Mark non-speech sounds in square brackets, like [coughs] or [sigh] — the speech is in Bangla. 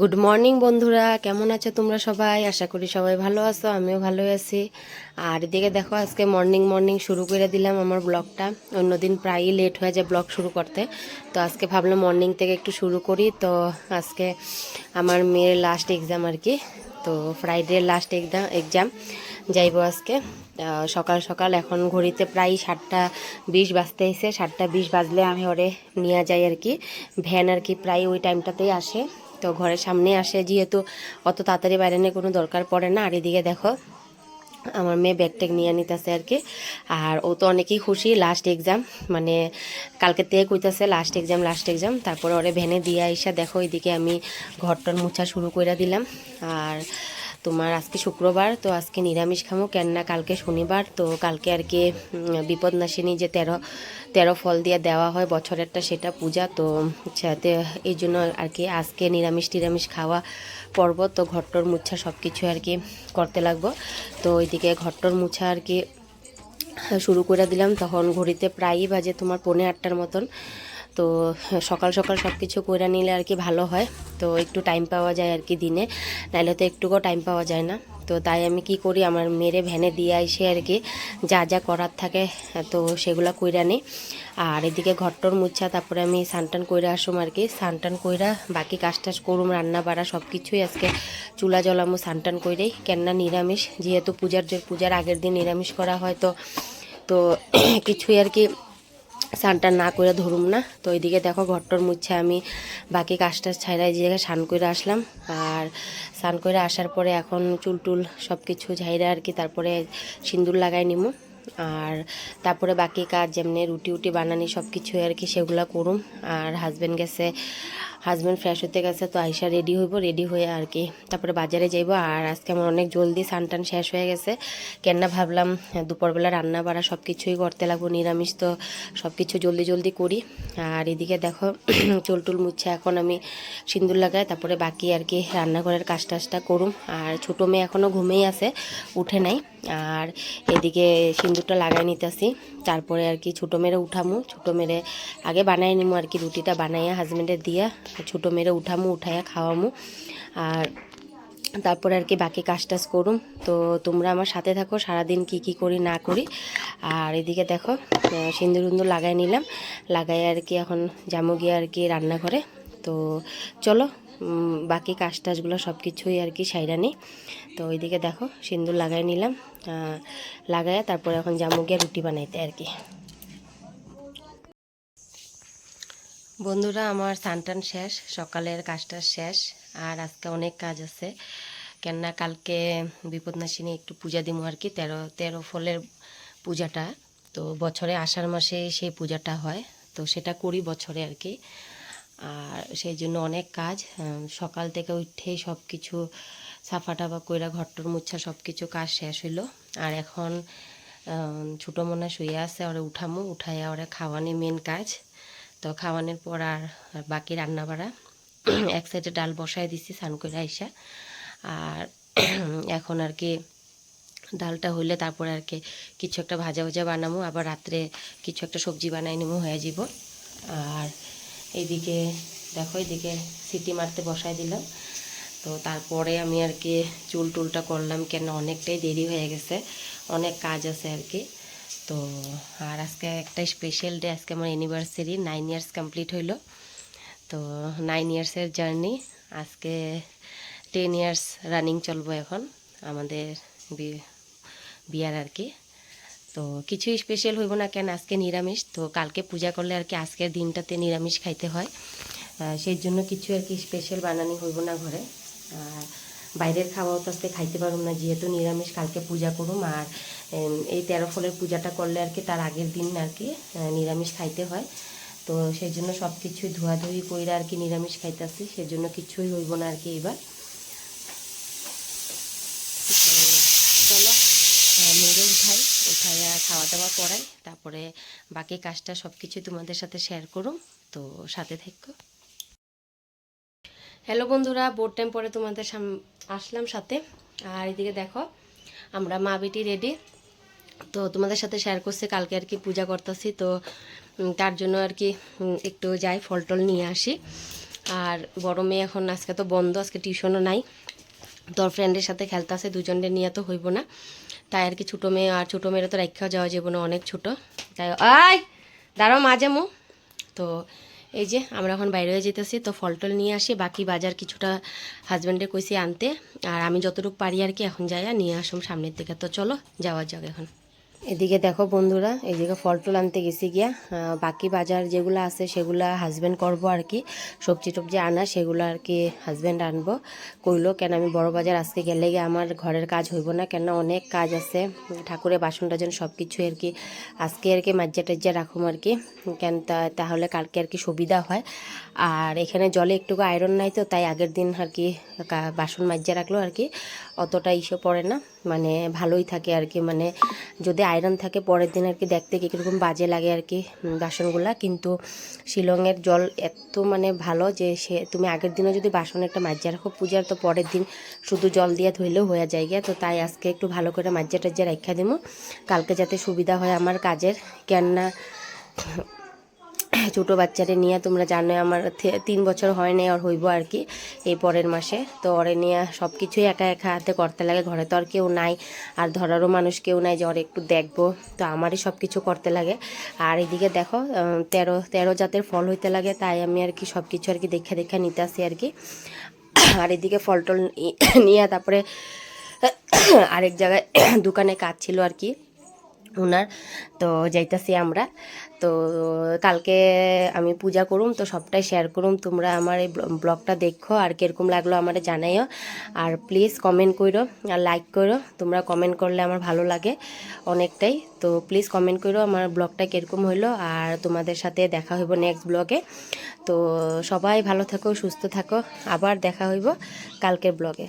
গুড মর্নিং বন্ধুরা। কেমন আছো তোমরা সবাই? আশা করি সবাই ভালো আছো, আমিও ভালো আছি। আর এদিকে দেখো, আজকে মর্নিং মর্নিং শুরু করে দিলাম আমার ব্লগটা। অন্যদিন প্রায়ই লেট হয়ে যায় ব্লগ শুরু করতে। তো আজকে ভাবলাম মর্নিং থেকে একটু শুরু করি। তো আজকে আমার মেয়ের লাস্ট এক্সাম আর কি। তো ফ্রাইডে লাস্ট এক্সাম এক্সাম যাইবো আজকে। সকাল সকাল এখন ঘড়িতে প্রায় সাতটা বিশ বাজতে এসে সাতটা বিশ বাজলে আমি ওরে নিয়ে যাই আর কি। ভ্যান আর কি প্রায় ওই টাইমটাতেই আসে। তো ঘরের সামনে আসে, যেহেতু অত তাড়াতাড়ি বাইরে নিয়ে কোনো দরকার পড়ে না। আর এদিকে দেখো, আমার মেয়ে ব্যাগ ট্যাগ নিয়ে নিতেছে আর কি। আর ও তো অনেকেই খুশি লাস্ট এক্সাম মানে কালকে থেকে কইতেছে লাস্ট এক্সাম লাস্ট এক্সাম তারপরে ওরে ভ্যানে দিয়ে আইসা দেখো, এদিকে আমি ঘরটন মোছা শুরু করে দিলাম। আর তোমার আজকে শুক্রবার, তো আজকে নিরামিষ খামো, কেননা কালকে শনিবার, তো কালকে আর কি বিপদনাশিনী যে তেরো তেরো ফল দিয়ে দেওয়া হয় বছরেরটা সেটা পূজা, তো এই জন্য আর কি আজকে নিরামিষ টিরামিষ খাওয়া পর্ব, তো ঘরটর মুছা সব কিছু আর কি করতে লাগবো। তো ওইদিকে ঘরটর মুছা আর কি শুরু করে দিলাম, তখন ঘড়িতে প্রায়ই বাজে তোমার পৌনে আটটার মতন। তো সকাল সকাল সব কিছু করে নিলে আর কি ভালো হয়। তো একটু টাইম পাওয়া যায় আর কি দিনে। নাহলে তো একটুকুও টাইম পাওয়া যায় না। তো তাই আমি কি করি, আমার মেরে ভ্যানে দিয়ে আইসে আর কি যা যা করার থাকে, তো সেগুলো কইরা নিই। আর এদিকে ঘরটর মুচ্ছা তারপরে আমি সানটান কইরা আসুম আর কি। সানটান কইরা বাকি কাজ টাজ করুম, রান্না বাড়া সব কিছুই আজকে চুলা জ্বলামো সানটান কইরেই। কেননা নিরামিষ, যেহেতু পূজার পূজার আগের দিন নিরামিষ করা হয় তো তো [clears throat] কিছুই আর কি স্নানটা না করে ধরুম না। তো এইদিকে দেখো ঘরটর মুছে আমি বাকি কাজটা ছাইড়াই যে জায়গায় স্নান করে আসলাম। আর স্নান করে আসার পরে এখন চুল টুল সব কিছু ঝাইরা আর কি, তারপরে সিঁদুর লাগাই নিমু। আর তারপরে বাকি কাজ যেমনি রুটি উটি বানানি সব কিছু আর কি সেগুলো করুম। আর হাজব্যান্ড গেছে হাজব্যান্ড ফ্রেশ হতে গেছে, তো আইসা রেডি হইব রেডি হয়ে আর কি। তারপরে বাজারে যাইব, আর আজকে আমার অনেক জলদি সানটান শেষ হয়ে গেছে। কেননা ভাবলাম দুপুরবেলা রান্না বাড়া সব কিছুই করতে লাগবো, নিরামিষ তো সব কিছু জলদি জলদি করি। আর এদিকে দেখো, [clears throat] চুল টুল মুচ্ছে এখন আমি সিঁদুর লাগাই, তারপরে বাকি আর কি রান্নাঘরের কাজ টাজটা করুম। আর ছোটো মেয়ে এখনও ঘুমেই আছে, উঠে নাই। আর এদিকে সিঁদুরটা লাগাই নিতেছি, তারপরে আর কি ছোটো মেরে উঠামু। ছোটো মেরে আগে বানাই নিমু আর কি, রুটিটা বানাইয়া হাজব্যান্ডের দিয়া। ছোটো মেরে উঠামু উঠাইয়া খাওয়ামু। আর তারপরে আর কি বাকি কাজ টাজ করুম। তো তোমরা আমার সাথে থাকো সারাদিন কি কি করি না করি। আর এদিকে দেখো আহ, সিন্দুর উন্দুর লাগাই নিলাম। লাগাই আর কি এখন জামু গিয়ে আর কি রান্নাঘরে। তো চলো বাকি কাজ টাজগুলো সব কিছুই আর কি সাইরা নিই। তো ওইদিকে দেখো সিন্দুর লাগাই নিলাম। লাগাইয়া তারপরে এখন জামু গিয়ে রুটি বানাইতে আর কি। বন্ধুরা, আমার সানটান শেষ, সকালের কাজটা শেষ, আর আজকে অনেক কাজ আছে। কেননা কালকে বিপদনাশিনী একটু পূজা দিব আর কি, তেরো তেরো ফলের পূজাটা। তো বছরে আষাঢ় মাসে সেই পূজাটা হয়, তো সেটা করি বছরে আর কি। আর সেই জন্য অনেক কাজ সকাল থেকে উঠেই সব কিছু সাফা বা কইরা ঘরটর মুছা সব কিছু কাজ শেষ হইল। আর এখন ছোটো মনে শুয়ে আছে, ওরে উঠামো, উঠাইয়া ওরে খাওয়ানি মেন কাজ। তো খাওয়ানোর পর আর বাকি রান্না বাড়া [clears throat] এক সাইডে ডাল বসায় দিছি স্নান করে আইসা। আর [clears throat] এখন আর কি ডালটা হইলে তারপরে আর কি কিছু একটা ভাজা ভাজা বানাবো আবার রাত্রে কিছু একটা সবজি বানাই নেব হয়ে যাব আর এদিকে দেখো এদিকে সিটি মারতে বসাই দিলাম। তো তারপরে আমি আর কি চুল টুলটা করলাম কেন অনেকটাই দেরি হয়ে গেছে, অনেক কাজ আছে আর কি। তো আর আজকে একটা স্পেশাল ডে আজকে আমার অ্যানিভার্সারি নাইন ইয়ার্স কমপ্লিট হইল। তো নাইন ইয়ার্সের জার্নি আজকে টেন ইয়ার্স রানিং চলবো এখন, আমাদের বিয়ার আর কি। তো কিছু স্পেশাল হইব না কেন, আজকে নিরামিষ, তো কালকে পূজা করলে আর কি আজকের দিনটাতে নিরামিষ খাইতে হয়। সেই জন্য কিছু আর কি স্পেশাল বানানি হইব না ঘরে। আর বাইরের খাওয়াও তো আজকে খাইতে পারুম না, যেহেতু নিরামিষ কালকে পূজা করুম আর এই তেরো ফলের পূজাটা করলে আর কি তার আগের দিন আর কি নিরামিষ খাইতে হয়। তো সেই জন্য সব কিছুই ধোয়াধুয়ি কইরা আর কি নিরামিষ খাইতেছি, সেই জন্য কিছুই হইব না আর কি এবার চলো মেরে উঠাই, উঠাইয়া খাওয়া দাওয়া করাই, তারপরে বাকি কাজটা সব কিছু তোমাদের সাথে শেয়ার করুম, তো সাথে থেকো। হ্যালো বন্ধুরা বোর্ড টাইম পরে তোমাদের সাম- আসলাম সাথে। আর এদিকে দেখো, আমরা মা বেটি রেডি তো তোমাদের সাথে শেয়ার করছি, কালকে আর কি পূজা করতেছি। তো তার জন্য আর কি একটু যাই ফল টল নিয়ে আসি। আর বড় মেয়ে এখন আজকে তো বন্ধ, আজকে টিউশনও নাই। তোর ফ্রেন্ডের সাথে খেলতে আসে দুজনদের নিয়ে তো হইব না। তাই আর কি ছোটো মেয়ে, আর ছোটো মেয়েরা তো রাখা যাওয়া যাবে না, অনেক ছোটো। তাই আয়! দাঁড়াও মাঝে মো তো এই যে, আমরা এখন বাইরে যেতেছি, তো ফল টল নিয়ে আসি। বাকি বাজার কিছুটা হাজব্যান্ডে কইসি আনতে। আর আমি যতটুকু পারি আর কি, এখন যাই আর নিয়ে আসুন সামনের দিকে। তো চলো, যাওয়া যাক এখন। এদিকে দেখো বন্ধুরা, এদিকে ফল টল আনতে গেছি গিয়া। বাকি বাজার যেগুলো আছে সেগুলা হাজব্যান্ড করব আর কি। সবজি টবজি আনা, সেগুলো আর কি হাজব্যান্ড আনব। কইলো, কেন আমি বড় বাজার আজকে গেলে গিয়ে আমার ঘরের কাজ হইব না? কেন অনেক কাজ আছে, ঠাকুরের বাসন টাজন সব কিছু আর কি আজকে আর কি মাজ্জা টাজ্জা রাখুম আর কি। কেন তাহলে কালকে আর কি সুবিধা হয়। আর এখানে জলে একটুকু আয়রন নাই তো, তাই আগের দিন আর কা- বাসন মাজ্জা রাখল আর কি। অতটা ইসে পড়ে না মানে ভালোই থাকে আর কি মানে যদি আয়রন থাকে, পরের দিন আর কি দেখতে কি কীরকম বাজে লাগে আর কি বাসনগুলো বাসনগুলা। কিন্তু শিলংয়ের জল এত মানে ভালো যে সে, তুমি আগের দিনও যদি বাসন একটা মাজ্জা রাখো, পূজার তো পরের দিন শুধু জল দিয়ে ধুইলেও হয়ে যায় গিয়া। তো তাই আজকে একটু ভালো করে মাজ্জা টাজ্জা রাখা দিব কালকে যাতে সুবিধা হয় আমার কাজের, কেননা ছোটো বাচ্চারে নিয়ে তোমরা জানো আমার তিন বছর হয় নাই আর হইব আর কি এই পরের মাসে। তো ওরে নিয়ে সব কিছুই একা একা হাতে করতে লাগে, ঘরে তো আর কেউ নাই। আর ধরারও মানুষ কেউ নাই যে ওরে একটু দেখব। তো আমারই সব কিছু করতে লাগে। আর এদিকে দেখো তেরো তেরো জাতের ফল হইতে লাগে, তাই আমি আর কি সব কিছু আর কি দেখে দেখে নিতে আসি আর কি। [coughs] আর এদিকে ফল টল [coughs] নিয়ে তারপরে [coughs] আরেক জায়গায় দোকানে কাজ ছিল আর কি। ওনার তো যাইতাছি আমরা। তো কালকে আমি পূজা করুম, তো সবটাই শেয়ার করুম। তোমরা আমার এই ব্লগটা দেখো, আর কীরকম লাগল আমারে জানাইও। আর প্লিজ কমেন্ট করো আর লাইক করো তোমরা কমেন্ট করলে আমার ভালো লাগে অনেকটাই। তো প্লিজ কমেন্ট করো আমার ব্লগটা কীরকম হইল, আর তোমাদের সাথে দেখা হইব নেক্সট ব্লগে তো সবাই ভালো থাকো, সুস্থ থাকো। আবার দেখা হইব কালকের ব্লগে